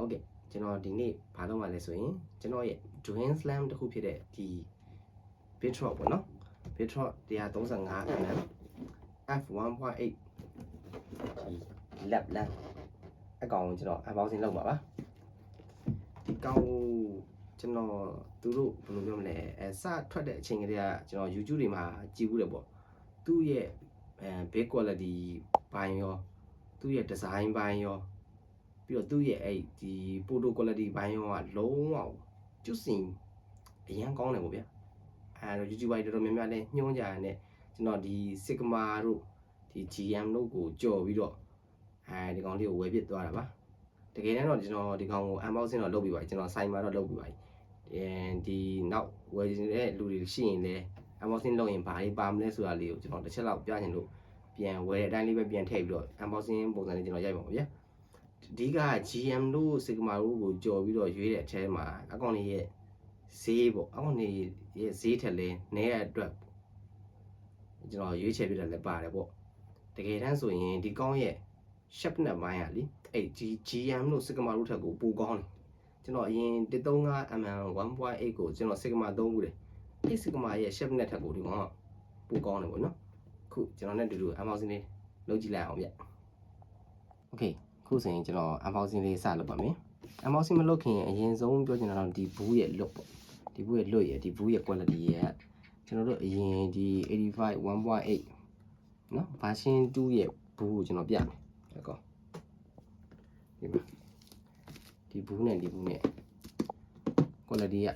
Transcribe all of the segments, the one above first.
ဟုတ်ကဲ့ကျွန်တော်ဒီနေ့ဘာလုပ်မှလဲဆိုရင်ကျွန်တော်ရဲ့ Twin Slam တစ်ခုဖြစ်တဲ့ဒီ Bitrot ပေါ့နော် Bitrot 135mm f1.8 ဒီ lap lang အကောင်ကိုကျွန်တော် unboxing လုပ်ပါပါဒီကောင်ကိုကျွန်တော်သူတို့ဘယ်လိုပြောမလဲအဲစထွက်တဲ့အချိန်ကတည်းကကျွန်တော် YouTube တွေမှာကြည့်ဘူးတယ်ပေါ့သူ့ရဲ့အဲ big quality ဘိုင်းရောသူ့ရဲ့ design ဘိုင်းရော ပြီးတော့သူ့ရဲ့အဲ့ဒီ photo quality ဘိုင်းရောကလုံးဝကျွတ်စင်အရန်ကောင်းတယ်ပေါ့ဗျာအဲတော့ YouTube ဘိုင်းတော်တော်များများလည်းညွှန်းကြရတယ်ကျွန်တော်ဒီ Sigma တို့ဒီ GM တို့ကိုကြော်ပြီးတော့အဲဒီကောင်လေးကိုဝယ်ပစ်သွားတာပါတကယ်တမ်းတော့ကျွန်တော်ဒီကောင်ကို unboxing တော့လုပ်ပြီးပါပြီကျွန်တော်ဆိုင်မှာတော့လုပ်ပြီးပါပြီအဲဒီနောက်ဝယ်နေတဲ့လူတွေရှိရင်လည်း unboxing လုပ်ရင်ဘာတွေပါမလဲဆိုတာလေးကိုကျွန်တော်တစ်ချက်လောက်ပြချင်လို့ပြန်ဝယ်တဲ့အတိုင်းလေးပဲပြန်ထည့်ပြီးတော့ unboxing ပုံစံလေးကျွန်တော်ရိုက်ပါမယ်ဗျာ အဓိက GM တို့ Sigma တို့ကိုကြော်ပြီးတော့ရွေးတဲ့အထဲမှာအကောင်လေးရဲ့ဈေးပေါ့အကောင်လေးရဲ့ဈေးထက်လဲနည်းတဲ့အတွက်ကျွန်တော်ရွေးချယ်ပြတယ်လည်းပါတယ်ပေါ့တကယ်တမ်းဆိုရင်ဒီကောင်ရဲ့ sharpness ဘိုင်းอ่ะလေအဲ့ GM တို့ Sigma တို့ထက်ကိုပိုကောင်းတယ်ကျွန်တော်အရင် 135mm 1.8ကိုကျွန်တော် Sigma သုံးဘူးတယ်အဲ့ Sigma ရဲ့ sharpness ထက်ကိုဒီကောင်ကပိုကောင်းတယ်ပေါ့နော်ခုကျွန်တော်နဲ့အတူတူ unboxing လေးလုပ်ကြည့်လိုက်အောင်ဗျ Okay ခုဆိုရင်ကျွန်တော် unboxing လေးစလုပ်ပါမယ် unboxing မလုပ်ခင်အရင်ဆုံးပြောချင်တာတော့ဒီဘူးရဲ့ look ပေါ့ဒီဘူးရဲ့ look ရဲ့ဒီဘူးရဲ့ quality ရဲ့ကျွန်တော်တို့အရင်ဒီ85 1.8နော် version 2ရဲ့ဘူးကိုကျွန်တော်ပြမယ်ဟုတ်ကောဒီမှာဒီဘူးနဲ့ဒီဘူးနဲ့ quality က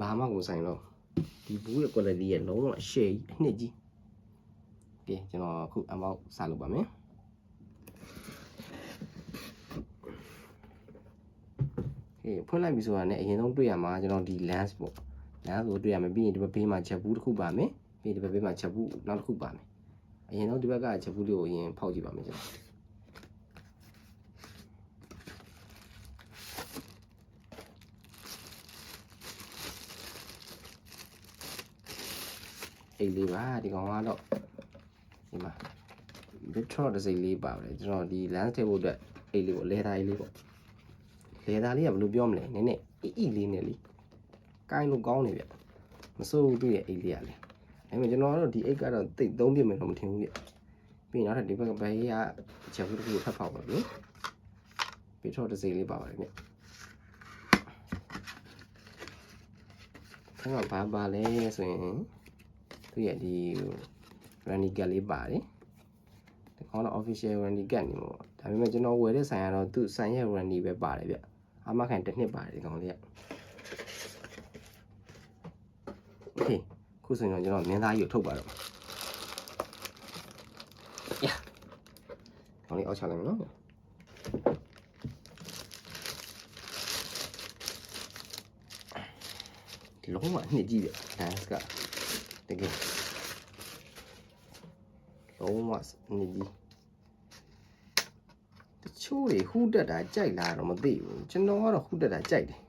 ဘာမှကိုဆိုင်တော့ဒီဘူးရဲ့ quality ကလုံးဝအရှိအနှစ်ကြီးကဲကျွန်တော်အခု unbox စလုပ်ပါမယ် ကဲဖွင့်လိုက်ပြီဆိုတာနဲ့အရင်ဆုံးတွေ့ရမှာကျွန်တော်ဒီ lens ပေါ့ lens ကိုတွေ့ရမယ်ပြီးရင်ဒီဘက်ဘေးမှာချက်ဘူးတစ်ခုပါမယ်ပြီးရင်ဒီဘက်ဘေးမှာချက်ဘူးနောက်တစ်ခုပါမယ်အရင်ဆုံးဒီဘက်ကချက်ဘူးလေးကိုအရင်ဖောက်ကြည့်ပါမယ်ကျွန်တော်အိတ်လေးပါဒီကောင်ကတော့ဒီမှာ Victor တစ်စိတ်လေးပါပါတယ်ကျွန်တော်ဒီ lens ထည့်ဖို့အတွက်အိတ်လေးကိုလဲသားလေးပေါ့ လဲသားလေးကဘယ်လိုပြောမလဲနည်းနည်းအီအီလေးနဲ့လीကိုင်းလို့ကောင်းနေဗျမစိုးဘူးသူ့ရဲ့အိတ်လေးကလည်းဒါပေမဲ့ကျွန်တော်ကတော့ဒီအိတ်ကတော့တိတ်သုံးပြမယ်တော့မထင်ဘူးဗျပြီးရင်နောက်ထပ်ဒီဘက်ကဘယ်ရချက်ဘူးတစ်ခုကိုဖတ်ဖောက်ပါလို့ Victor တစ်စိတ်လေးပါပါတယ်ဗျအဲ့တော့ဘာပါလဲဆိုရင်သူ့ရဲ့ဒီ running gag လေးပါတယ်ဒီကောင်တော့ official running gag နေမှာပေါ့ဒါပေမဲ့ကျွန်တော်ဝယ်တဲ့ဆိုင်ကတော့သူ့ဆိုင်ရဲ့ running ပဲပါတယ်ဗျ အာမခံတစ်နှစ်ပါတယ်ဒီကောင်လေးက okay ခုဆိုရင်တော့ကျွန်တော်မင်းသားကြီးကိုထုတ်ပါတော့ရကောင်လေးအောက်ချလိုက်မယ်နော်လုံးဝအနှစ်ကြီးတယ် dance ကတကယ်လုံးဝအနှစ်ကြီးတ ချိုးတွေဟူးတက်တာကြိုက်လားတော့မသိဘူးကျွန်တော်ကတော့ဟူးတက်တာကြိုက်တယ်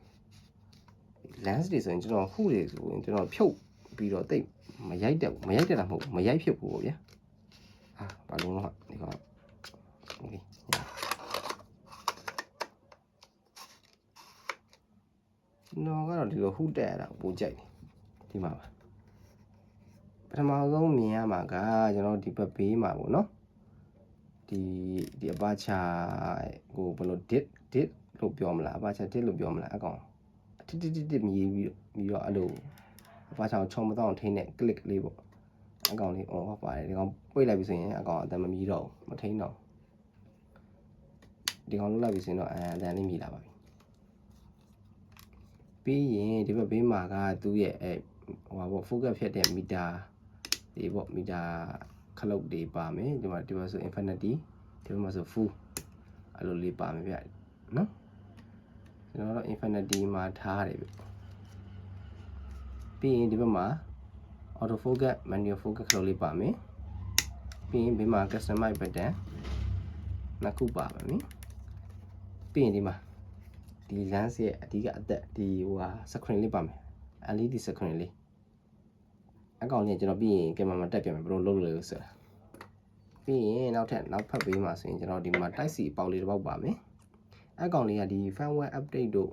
lens တွေဆိုရင်ကျွန်တော်ဟူးတွေဆိုရင်ကျွန်တော်ဖြုတ်ပြီးတော့တိတ်မရိုက်တက်ဘူးမရိုက်တက်တာမဟုတ်မရိုက်ဖြုတ်ဘူးပေါ့ဗျာအာဘာလုံးတော့ဒီကောင် okay နော်ကတော့ဒီလိုဟူးတက်ရတာပိုကြိုက်တယ်ဒီမှာပါပထမဆုံးမြင်ရမှာကကျွန်တော်ဒီဘက်ဘေးမှာပေါ့နော် ဒီဒီအပါချာကိုဘယ်လို dit dit လို့ပြောမလားအပါချာ dit လို့ပြောမလားအကောင်တစ်တစ်တစ်တစ်မြည်ပြီးပြီးတော့အဲ့လိုအပါချာကိုချုံမတော့ထိန်းတဲ့ click လေးပေါ့အကောင်လေး on off ပါတယ်ဒီကောင်ပိတ်လိုက်ပြီဆိုရင်အကောင်အတန်မမြည်တော့ဘူးမထိန်းတော့ဒီကောင်လုတ်လိုက်ပြီဆိုရင်တော့အဲအတန်လေးမြည်လာပါပြီပြီးရင်ဒီဘက်ဘေးမှာကသူ့ရဲ့အဲဟိုပါပေါ့ focus ဖြတ်တဲ့မီတာဒီပေါ့မီတာ ခလုတ်တွေပါမယ်ဒီမှာဒီမှာဆို infinity ဒီမှာဆို full အဲ့လိုလေးပါမယ်ဗျနော်ကျွန်တော်တော့ infinity မှာထားတယ်ဗျပြီးရင်ဒီဘက်မှာ auto focus manual focus ခလုတ်လေးပါမယ်ပြီးရင်ဘေးမှာ customize button နှစ်ခုပါပါမယ်ပြီးရင်ဒီမှာဒီ lens ရဲ့အဓိကအသက်ဒီဟိုဟာ screen လေးပါမယ် LED screen လေး အကောင်လေးကျွန်တော်ပြီးရင်ကင်မရာမှာတက်ပြန်မယ်ဘယ်လိုလုပ်လို့လဲဆိုတာပြီးရင်နောက်ထပ်နောက်ဖက်ပေးမှာဆိုရင်ကျွန်တော်ဒီမှာ type C အပေါက်လေးတစ်ပေါက်ပါမယ် အဲ့ကောင်လေးကဒီ firmware update တို့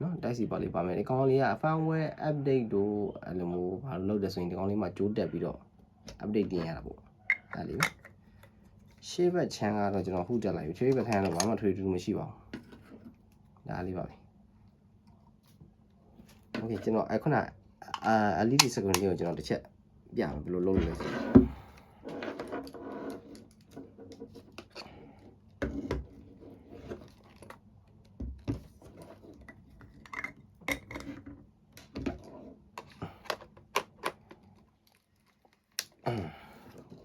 နော်တိုက်စီပါလေးပါမယ်ဒီကောင်လေးက firmware update တို့အဲ့လိုမျိုးဘာလို့လုပ်တယ်ဆိုရင်ဒီကောင်လေးမှာကြိုးတက်ပြီးတော့ update တင်ရတာပေါ့အဲ့လေးရှေ့ဘက်ချမ်းကတော့ကျွန်တော်ဟုတ်တက်လိုက်ပြီရှေ့ဘက်ချမ်းကတော့ဘာမှထွေထူးမရှိပါဘူးဒါလေးပါပဲโอเคကျွန်တော်အခုန အာ LED screen လေးကိုကျွန်တော်တစ်ချက်ပြမယ်ဘယ်လိုလုပ်လဲဆိုတော့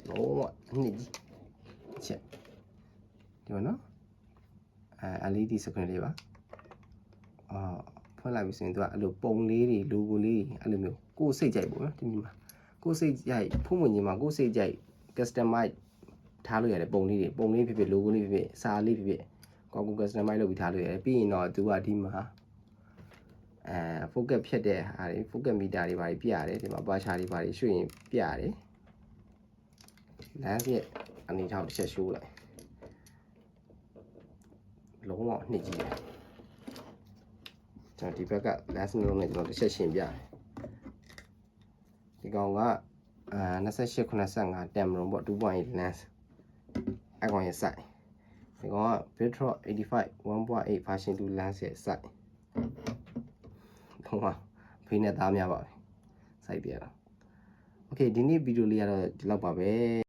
လုံးဝအနှစ်ကြီးတစ်ချက်ဒီမှာနော်အဲ LED screen လေးပါအာဖွင့်လိုက်ပြီဆိုရင်သူကအဲ့လိုပုံလေးတွေ logo လေးတွေ အဲ့လိုမျိုးကိုယ်စိတ်ကြိုက်ပေါ့နော်ဒီမှာကိုယ်စိတ်ကြိုက်ဖုံးဝင်ကြီးမှာကိုယ်စိတ်ကြိုက် customize ထားလို့ရတယ်ပုံလေးတွေပုံလေးဖြစ်ဖြစ် logo လေးဖြစ်ဖြစ်စာလေးဖြစ်ဖြစ်ကိုကို customize လုပ်ပြီးထားလို့ရတယ်ပြီးရင်တော့သူကဒီမှာအဲ focus ဖြတ်တဲ့ဟာတွေ focus meter တွေပါပြရတယ်ဒီမှာ bar chart တွေပါရွှေ့ရင်ပြရတယ်လမ်းပြက်အနေထောက်တစ်ချက်ရှိုးလိုက်လုံးဝနှစ်ကြီးတယ်ကျွန်တော်ဒီဘက်ကလမ်းစလုံးနဲ့ကျွန်တော်တစ်ချက်ရှင်းပြတယ် ဒီကောင်ကအာ28 85 Tamron ပေါ့2.8 lens အကောင်ရဲ့ size ဒီကောင်က Bitro 85 1.8 version 2 lens ရဲ့ size တော့ဖိနေသားများပါပဲ size ပြရတာ Okay ဒီနေ့ဗီဒီယိုလေးကတော့ဒီလောက်ပါပဲ